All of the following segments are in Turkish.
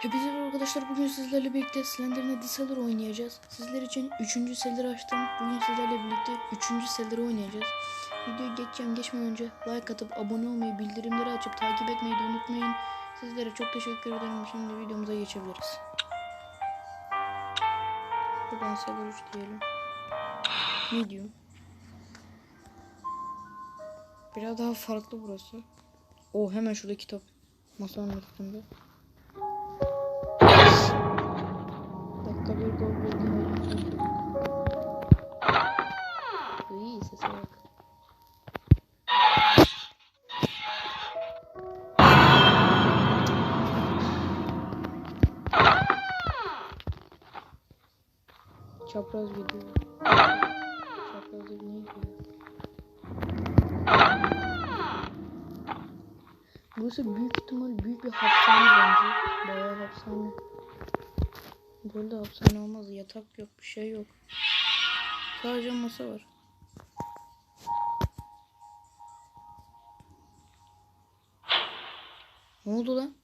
Hepinize merhaba arkadaşlar. Bugün sizlerle birlikte Slenderman Disaller oynayacağız. Sizler için 3. Selleri açtım. Bugün sizlerle birlikte 3. Selleri oynayacağız. Videoyu geçeceğim. Geçmeden önce like atıp abone olmayı, bildirimleri açıp takip etmeyi de unutmayın. Sizlere çok teşekkür ederim. Şimdi videomuza geçebiliriz. Buradan Seller 3 diyelim. Medium. Biraz daha farklı burası. O hemen şurada kitap. Masanın üstünde. Gol verdim. İyi sese bak. Çapraz video. Çapraz video diyor? Burası büyük ihtimal büyük bir hapishane bence. Bayağı hapishane. Burada hapishane olmaz. Yatak yok, bir şey yok. Sadece masa var. Ne oldu lan?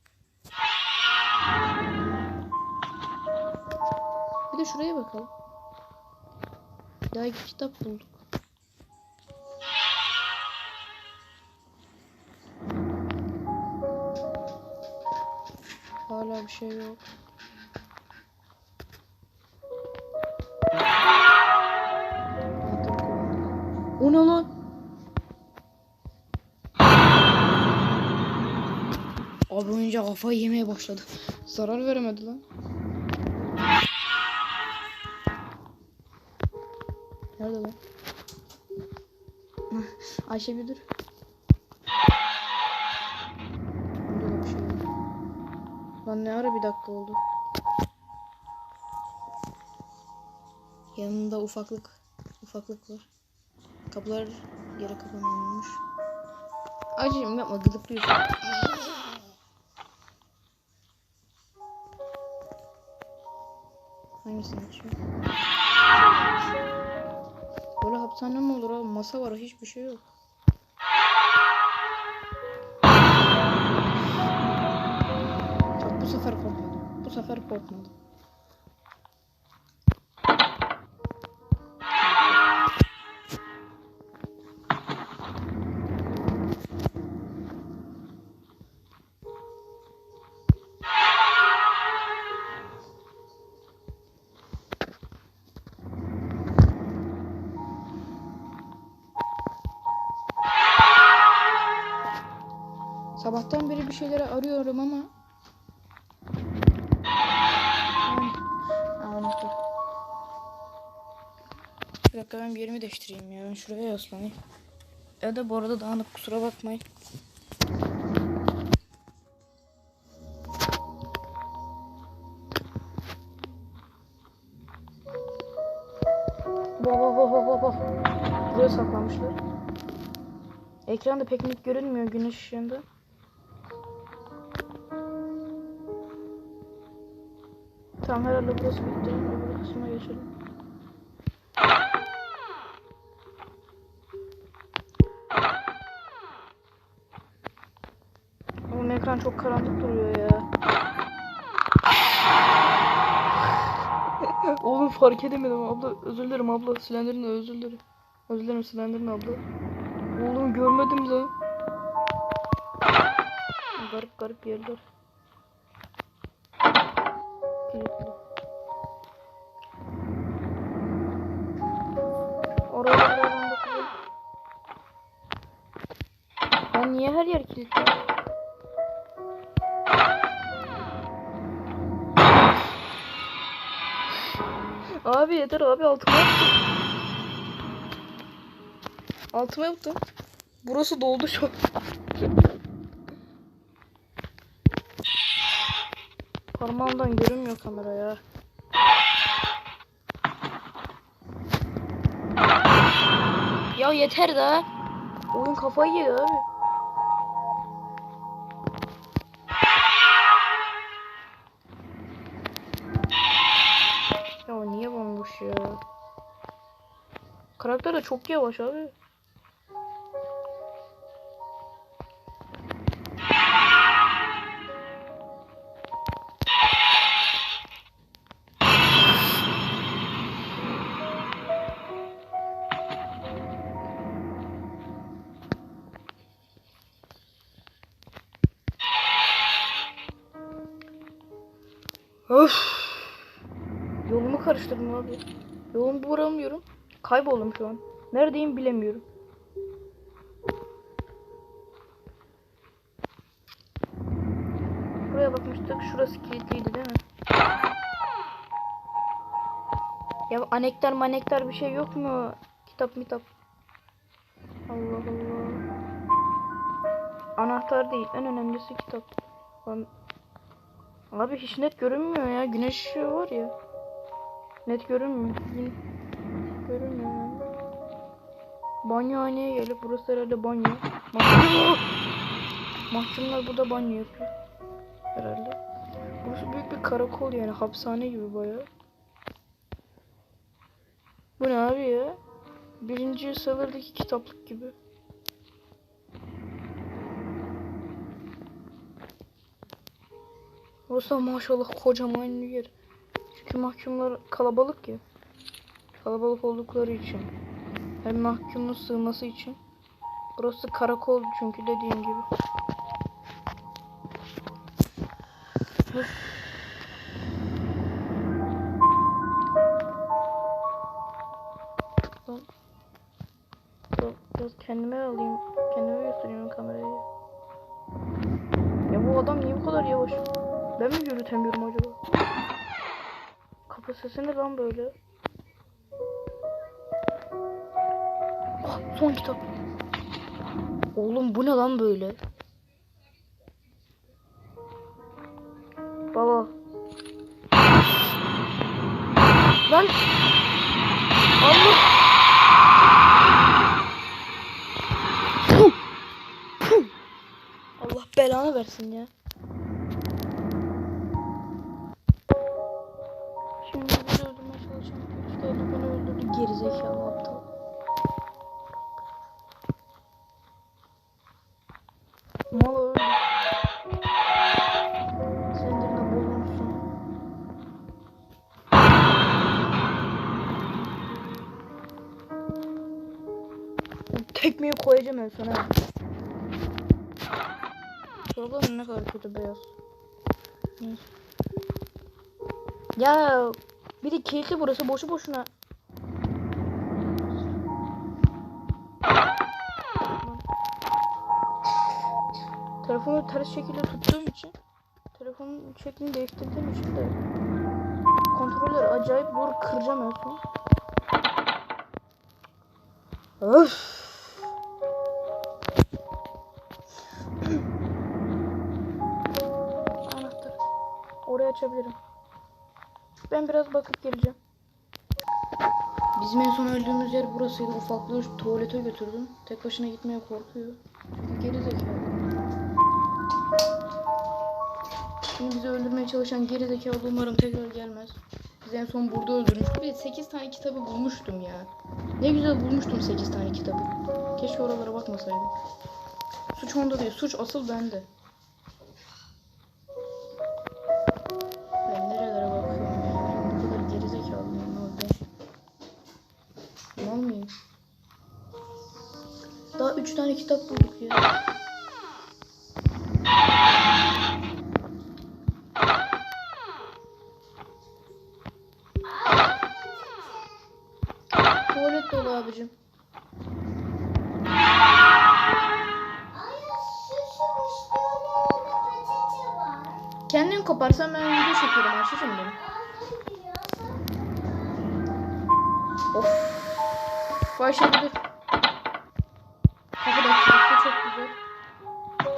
Bir de şuraya bakalım. Daha iki kitap bulduk. Hala bir şey yok. Abi oyunca kafayı yemeye başladı. Zarar veremedi lan. Nerede lan? Ayşe bir dur. Lan ne ara bir dakika oldu. Yanında ufaklık ufaklık var. Kapılar yere kapanıyormuş. Acım yapma gıdıklıyorsun. Hangisini açıyor? Böyle hapishane mi olur abi? Masa var hiçbir şey yok. Bak bu sefer korkmadım. Bu sefer korkmadım. Sabahtan beri bir şeyleri arıyorum ama unuttum. Bir dakika ben bir yerimi değiştireyim ya. Ben şuraya yaslanayım. Ya da bu arada dağınık kusura bakmayın. Baba baba baba. Buraya saklanmışlar. Ekranda pek net görünmüyor güneş ışığında. Tamam herhalde burası bitti. Öbür kısma geçelim. Oğlum ekran çok karanlık duruyor ya. Oğlum fark edemedim abla. Özür dilerim abla. Silendirin özür dilerim. Özür dilerim silendirin abla. Oğlum görmedim de. Garip garip yerler. Kilitli. Oraya oradan bakıyorum. Ya niye her yer kilitli? Abi yeter abi altıma yaptım. Altıma yaptım. Burası doldu şu an. Parmağımdan görünmüyor kamera ya. Ya yeter da. Oyun kafayı yedi abi. Ya niye bomboş ya? Karakter de çok yavaş abi. Öf. Yolumu karıştırdım abi. Yolumu bulamıyorum. Kayboldum şu an. Neredeyim bilemiyorum. Buraya bakmıştık. Şurası kilitliydi değil mi? Ya anektar manektar bir şey yok mu? Kitap mitap. Allah Allah. Anahtar değil. En önemlisi kitap. Lan... Abi hiç net görünmüyor ya. Güneş var ya. Net görünmüyor. Gün... Görünmüyor. Banyohaneye gelip burası herhalde banyo. Mahkum... Mahkumlar burada banyo yapıyor. Herhalde. Burası büyük bir karakol yani. Hapishane gibi bayağı. Bu ne abi ya? Birinci sayılardaki kitaplık gibi. Burası maşallah kocaman bir yer. Çünkü mahkumlar kalabalık ya. Kalabalık oldukları için. Hem mahkumun sığması için. Burası karakol çünkü dediğim gibi. Biraz kendime alayım. Kendime göstereyim kamerayı. Ya bu adam niye bu kadar yavaş? Ben mi yürütemiyorum acaba? Kapı sesi ne lan böyle? Ah, son kitap. Oğlum bu ne lan böyle? Baba. Lan. Allah. Puh. Puh. Allah belanı versin ya. Şimdi bizi öldürmeye polis geldi beni öldürdü gerizekalı aptal. Mal öldü. Silindirine bozulmuşsun. Tekmeyi koyacağım en sona. Çorbanın ne kadar kötü beyaz. Neyse. Ya biri kilitli burası boşu boşuna. Telefonu ters şekilde tuttuğum için telefonun şeklini değiştirdiğim için de kontroller acayip zor kıracağım en son. Öf. Anahtar. Orayı açabilirim. Ben biraz bakıp geleceğim. Bizim en son öldüğümüz yer burasıydı. Ufaklığı tuvalete götürdüm. Tek başına gitmeye korkuyor. Çünkü geri zekalı. Şimdi bizi öldürmeye çalışan geri zekalı umarım tekrar gelmez. Biz en son burada öldürmüştük. Bir de 8 tane kitabı bulmuştum ya. Ne güzel bulmuştum 8 tane kitabı. Keşke oralara bakmasaydım. Suç onda değil. Suç asıl bende. 3 tane kitap bulduk ya. Tuvalet dolu abicim. Kendin koparsan ben video çekiyorum Ayşe'cim benim. Of. Ayşe dur.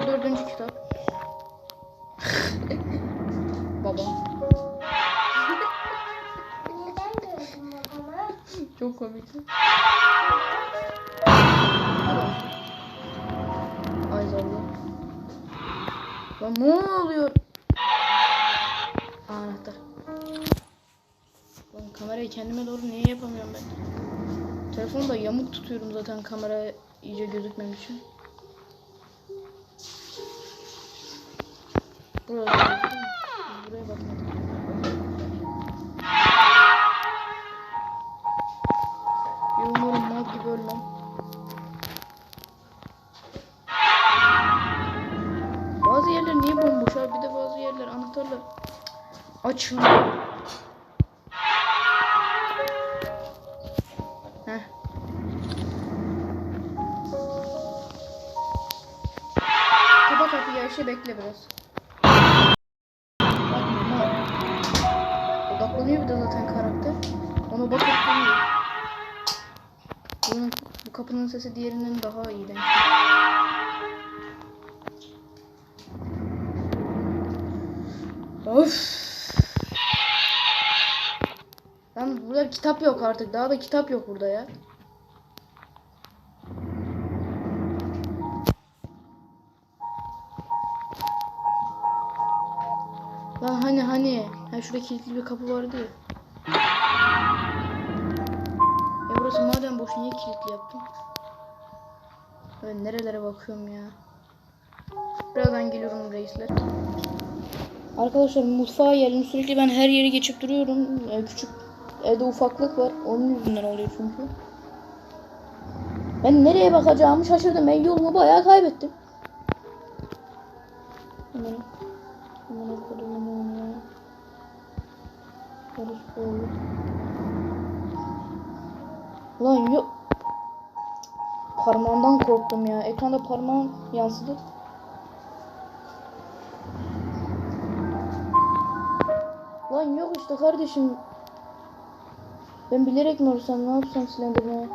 Dördüncü kitap. Baba. Çok komikti. Ay zallah. Lan ne oluyor? Anahtar. Lan kamerayı kendime doğru niye yapamıyorum ben? Telefonu da yamuk tutuyorum zaten kamera iyice gözükmem için. Buraya? Biz Buraya. Ya umarım mal gibi ölmem. Bazı yerler niye bomboş abi? Bir de bazı yerler anahtarla. Açın. Heh. Kapa kapıyı Ayşe bekle biraz. Sesi diğerinden daha iyi. Of. Lan burada kitap yok artık. Daha da kitap yok burada ya. Lan hani hani. Ha şurada kilitli bir kapı vardı ya. Ya burası madem boş niye kilitli yaptım? Ben nerelere bakıyorum ya. Birazdan geliyorum reisler. Arkadaşlar mutfağa geldim. Sürekli ben her yeri geçip duruyorum. Yani küçük evde ufaklık var. Onun yüzünden oluyor çünkü. Ben nereye bakacağımı şaşırdım. Ben yolumu bayağı kaybettim. Lan yok. Parmağımdan korktum ya. Ekranda parmağım yansıdı. Lan yok işte kardeşim. Ben bilerek mi vursam ne yapsam Slenderman'e?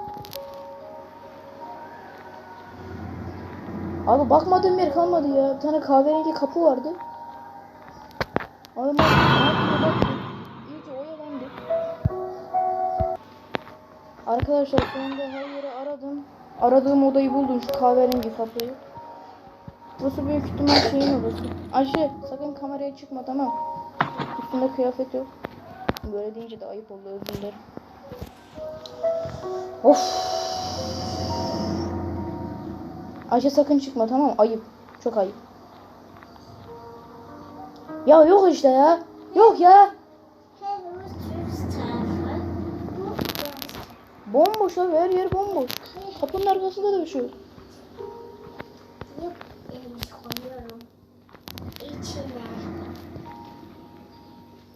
Abi bakmadığım yer kalmadı ya. Bir tane kahverengi kapı vardı. Abi. Arkadaşlar anda her yeri aradım. Aradığım odayı buldum şu kahverengi kapıyı. Burası büyük ihtimal şeyin odası. Ayşe sakın kameraya çıkma tamam. Üstünde kıyafet yok. Böyle deyince de ayıp oldu özür dilerim. Of. Ayşe sakın çıkma tamam? Ayıp. Çok ayıp. Ya yok işte ya. Yok ya. Bomboş abi her yer bomboş. Kapının arkasında da bir şey yok. Yok, koyuyorum. İçine.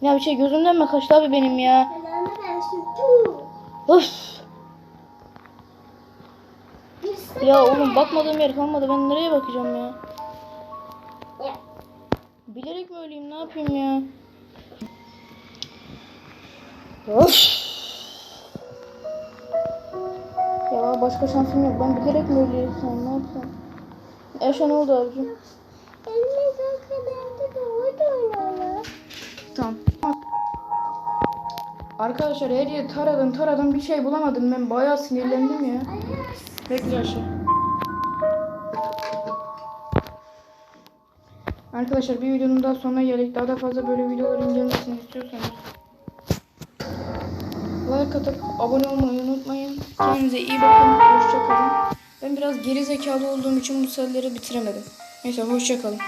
Ya bir şey gözümden mi kaçtı abi benim ya? Öf. Ya oğlum bakmadığım yer kalmadı. Ben nereye bakacağım ya? Bilerek mi öleyim? Ne yapayım ya? Of. Ya başka şansım yok. Ben bilerek mi sen? Ne yapsam? Eşe ne oldu abicim? elime. Tamam. Arkadaşlar her yeri taradım taradım bir şey bulamadım. Ben bayağı sinirlendim ya. Bekle aşağı. Arkadaşlar bir videonun daha sonuna geldik. Daha da fazla böyle videoların gelmesini istiyorsanız like atıp abone olmayı. Kendinize iyi bakın. Hoşçakalın. Ben biraz geri zekalı olduğum için bu serileri bitiremedim. Neyse hoşçakalın.